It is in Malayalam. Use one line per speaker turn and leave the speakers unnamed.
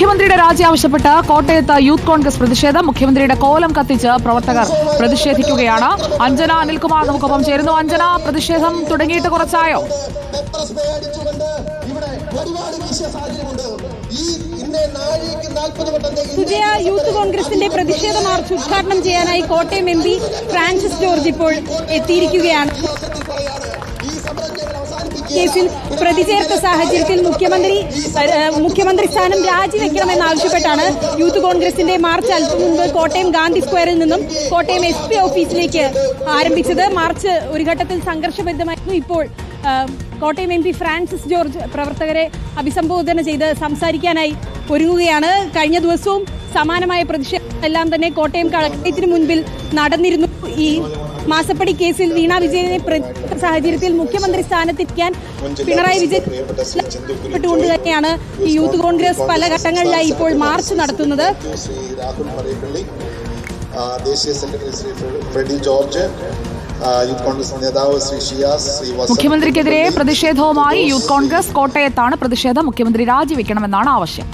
മുഖ്യമന്ത്രിയുടെ രാജി ആവശ്യപ്പെട്ട് കോട്ടയത്ത് യൂത്ത് കോൺഗ്രസ് പ്രതിഷേധം മുഖ്യമന്ത്രിയുടെ കോലം കത്തിച്ച് പ്രവർത്തകർ പ്രതിഷേധിക്കുകയാണ്. അഞ്ജന അനിൽകുമാർ നമുക്കൊപ്പം ചേരുന്നു. അഞ്ജന പ്രതിഷേധം തുടങ്ങിയിട്ട് കുറച്ചായോ?
സുജയ യൂത്ത് കോൺഗ്രസിന്റെ പ്രതിഷേധ മാർച്ച് ഉദ്ഘാടനം ചെയ്യാനായി കോട്ടയം എം പി ഫ്രാൻസിസ് ജോർജ് ഇപ്പോൾ എത്തിയിരിക്കുകയാണ്. കേസിൽ പ്രതി ചേർത്ത സാഹചര്യത്തിൽ മുഖ്യമന്ത്രി മുഖ്യമന്ത്രി സ്ഥാനം രാജിവെക്കണമെന്നാവശ്യപ്പെട്ടാണ് യൂത്ത് കോൺഗ്രസിന്റെ മാർച്ച് അല്പം മുമ്പ് കോട്ടയം ഗാന്ധി സ്ക്വയറിൽ നിന്നും കോട്ടയം എസ് പി ഓഫീസിലേക്ക് ആരംഭിച്ചത്. മാർച്ച് ഒരു ഘട്ടത്തിൽ സംഘർഷഭരിതമായിരുന്നു. ഇപ്പോൾ കോട്ടയം എം പി ഫ്രാൻസിസ് ജോർജ് പ്രവർത്തകരെ അഭിസംബോധന ചെയ്ത് സംസാരിക്കാനായി ഒരുങ്ങുകയാണ്. കഴിഞ്ഞ ദിവസവും സമാനമായ പ്രതിഷേധം എല്ലാം തന്നെ കോട്ടയം കളക്ടറേറ്റിന് മുൻപിൽ നടന്നിരുന്നു. ഈ മാസപ്പടി കേസിൽ വീണ വിജയനെ പ്രതി സാഹചര്യത്തിൽ മുഖ്യമന്ത്രി സ്ഥാനത്തിരിക്കാൻ പിണറായി വിജയൻ പ്പെട്ടുകൊണ്ട് തന്നെയാണ് ഈ യൂത്ത് കോൺഗ്രസ് പല ഘട്ടങ്ങളിലായി ഇപ്പോൾ മാർച്ച് നടത്തുന്നത്.
ദേശീയ സെക്രട്ടറി ശ്രീ ഫ്രെഡി ജോർജ് യൂത്ത് കോൺഗ്രസ് നേതാവ് ശ്രീ ഷിയാസ്
മുഖ്യമന്ത്രിക്കെതിരെ പ്രതിഷേധവുമായി യൂത്ത് കോൺഗ്രസ് കോട്ടയത്താണ് പ്രതിഷേധം. മുഖ്യമന്ത്രി രാജിവെക്കണമെന്നാണ് ആവശ്യം.